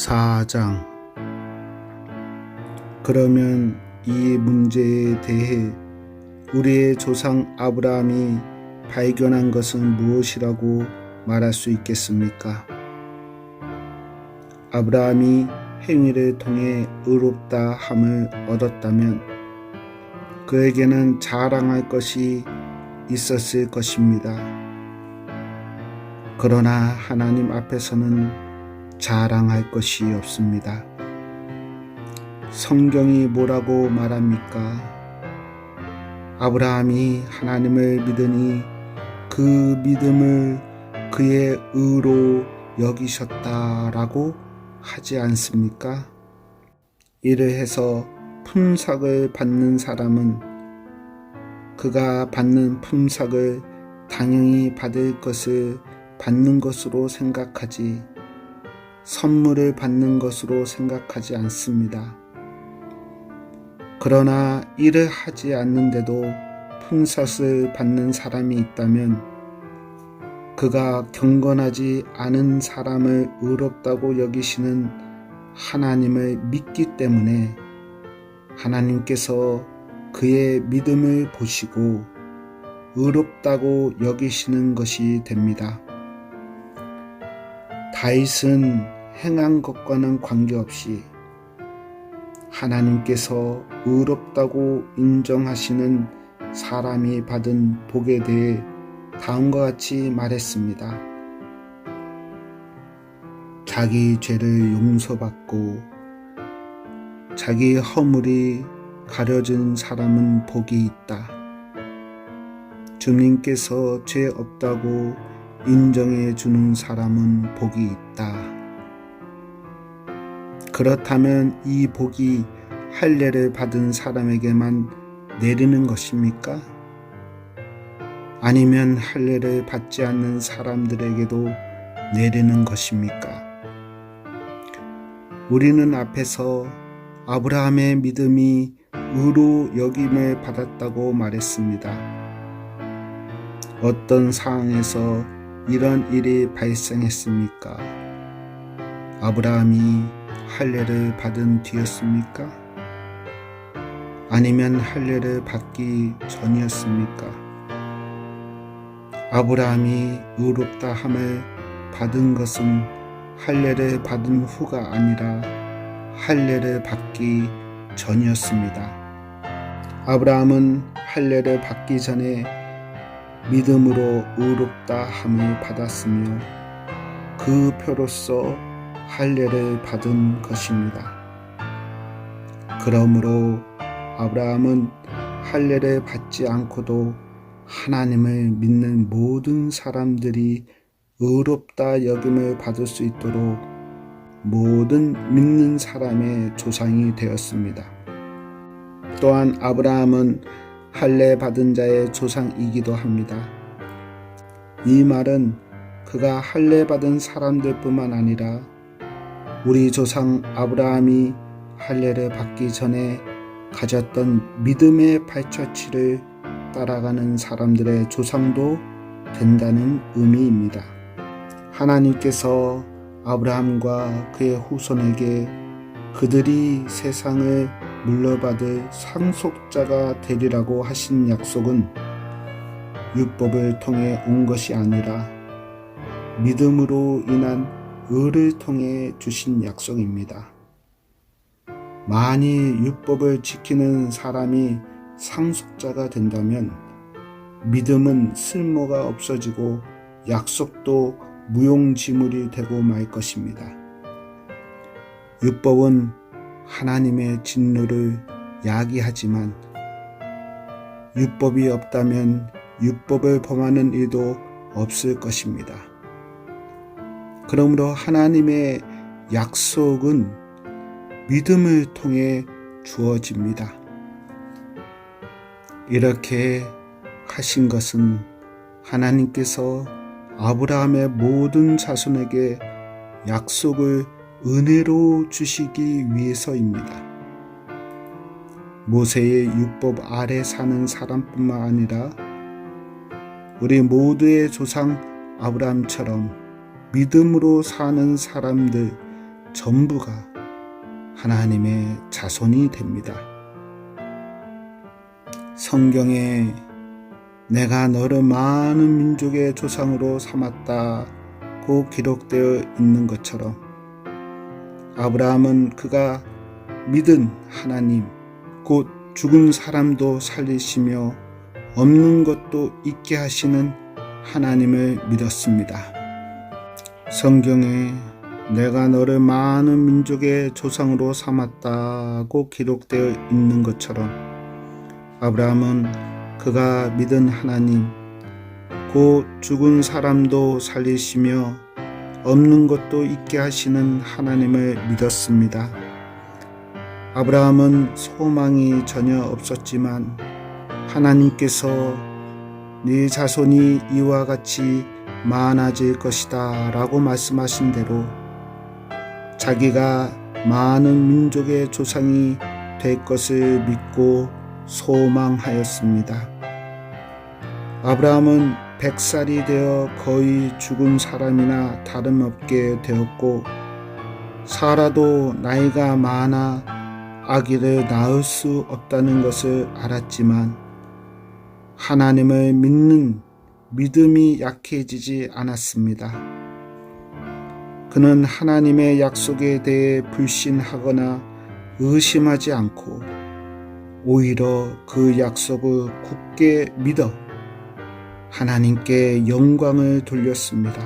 4장 그러면 이 문제에 대해 우리의 조상 아브라함이 발견한 것은 무엇이라고 말할 수 있겠습니까? 아브라함이 행위를 통해 의롭다 함을 얻었다면 그에게는 자랑할 것이 있었을 것입니다. 그러나 하나님 앞에서는 자랑할 것이 없습니다. 성경이 뭐라고 말합니까? 아브라함이 하나님을 믿으니 그 믿음을 그의 의로 여기셨다라고 하지 않습니까? 이를 해서 품삯을 받는 사람은 그가 받는 품삯을 당연히 받을 것을 받는 것으로 생각하지 선물을 받는 것으로 생각하지 않습니다. 그러나 일을 하지 않는데도 품삯을 받는 사람이 있다면 그가 경건하지 않은 사람을 의롭다고 여기시는 하나님을 믿기 때문에 하나님께서 그의 믿음을 보시고 의롭다고 여기시는 것이 됩니다. 다윗은 행한 것과는 관계없이 하나님께서 의롭다고 인정하시는 사람이 받은 복에 대해 다음과 같이 말했습니다. 자기 죄를 용서받고 자기 허물이 가려진 사람은 복이 있다. 주님께서 죄 없다고 인정해 주는 사람은 복이 있다. 그렇다면 이 복이 할례를 받은 사람에게만 내리는 것입니까? 아니면 할례를 받지 않는 사람들에게도 내리는 것입니까? 우리는 앞에서 아브라함의 믿음이 의로 여김을 받았다고 말했습니다. 어떤 상황에서 이런 일이 발생했습니까? 아브라함이 할례를 받은 뒤였습니까? 아니면 할례를 받기 전이었습니까? 아브라함이 의롭다 함을 받은 것은 할례를 받은 후가 아니라 할례를 받기 전이었습니다. 아브라함은 할례를 받기 전에 믿음으로 의롭다 함을 받았으며 그 표로서 할례를 받은 것입니다. 그러므로 아브라함은 할례를 받지 않고도 하나님을 믿는 모든 사람들이 의롭다 여김을 받을 수 있도록 모든 믿는 사람의 조상이 되었습니다. 또한 아브라함은 할례 받은 자의 조상이기도 합니다. 이 말은 그가 할례 받은 사람들뿐만 아니라 우리 조상 아브라함이 할례를 받기 전에 가졌던 믿음의 발자취를 따라가는 사람들의 조상도 된다는 의미입니다. 하나님께서 아브라함과 그의 후손에게 그들이 세상을 물려받을 상속자가 되리라고 하신 약속은 율법을 통해 온 것이 아니라 믿음으로 인한 의를 통해 주신 약속입니다. 만일 율법을 지키는 사람이 상속자가 된다면 믿음은 쓸모가 없어지고 약속도 무용지물이 되고 말 것입니다. 율법은 하나님의 진노를 야기하지만 율법이 없다면 율법을 범하는 일도 없을 것입니다. 그러므로 하나님의 약속은 믿음을 통해 주어집니다. 이렇게 하신 것은 하나님께서 아브라함의 모든 자손에게 약속을 은혜로 주시기 위해서입니다. 모세의 율법 아래 사는 사람뿐만 아니라 우리 모두의 조상 아브라함처럼 믿음으로 사는 사람들 전부가 하나님의 자손이 됩니다. 성경에 내가 너를 많은 민족의 조상으로 삼았다고 기록되어 있는 것처럼 아브라함은 그가 믿은 하나님, 곧 죽은 사람도 살리시며 없는 것도 있게 하시는 하나님을 믿었습니다. 성경에 내가 너를 많은 민족의 조상으로 삼았다고 기록되어 있는 것처럼 아브라함은 그가 믿은 하나님, 곧 죽은 사람도 살리시며 없는 것도 있게 하시는 하나님을 믿었습니다. 아브라함은 소망이 전혀 없었지만 하나님께서 네 자손이 이와 같이 많아질 것이다 라고 말씀하신 대로 자기가 많은 민족의 조상이 될 것을 믿고 소망하였습니다. 아브라함은 백살이 되어 거의 죽은 사람이나 다름없게 되었고 사라도 나이가 많아 아기를 낳을 수 없다는 것을 알았지만 하나님을 믿는 믿음이 약해지지 않았습니다. 그는 하나님의 약속에 대해 불신하거나 의심하지 않고 오히려 그 약속을 굳게 믿어 하나님께 영광을 돌렸습니다.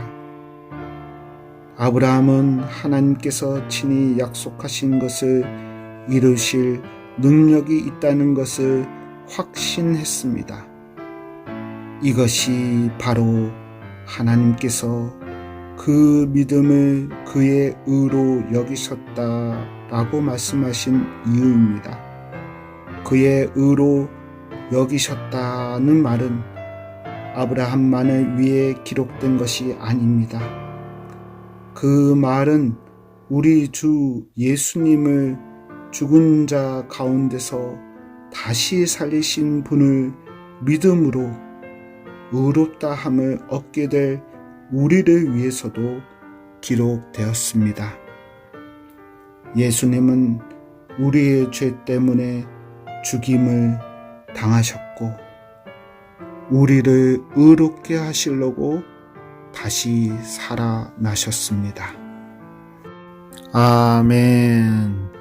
아브라함은 하나님께서 친히 약속하신 것을 이루실 능력이 있다는 것을 확신했습니다. 이것이 바로 하나님께서 그 믿음을 그의 의로 여기셨다라고 말씀하신 이유입니다. 그의 의로 여기셨다는 말은 아브라함만을 위해 기록된 것이 아닙니다. 그 말은 우리 주 예수님을 죽은 자 가운데서 다시 살리신 분을 믿음으로 의롭다 함을 얻게 될 우리를 위해서도 기록되었습니다. 예수님은 우리의 죄 때문에 죽임을 당하셨고, 우리를 의롭게 하시려고 다시 살아나셨습니다. 아멘.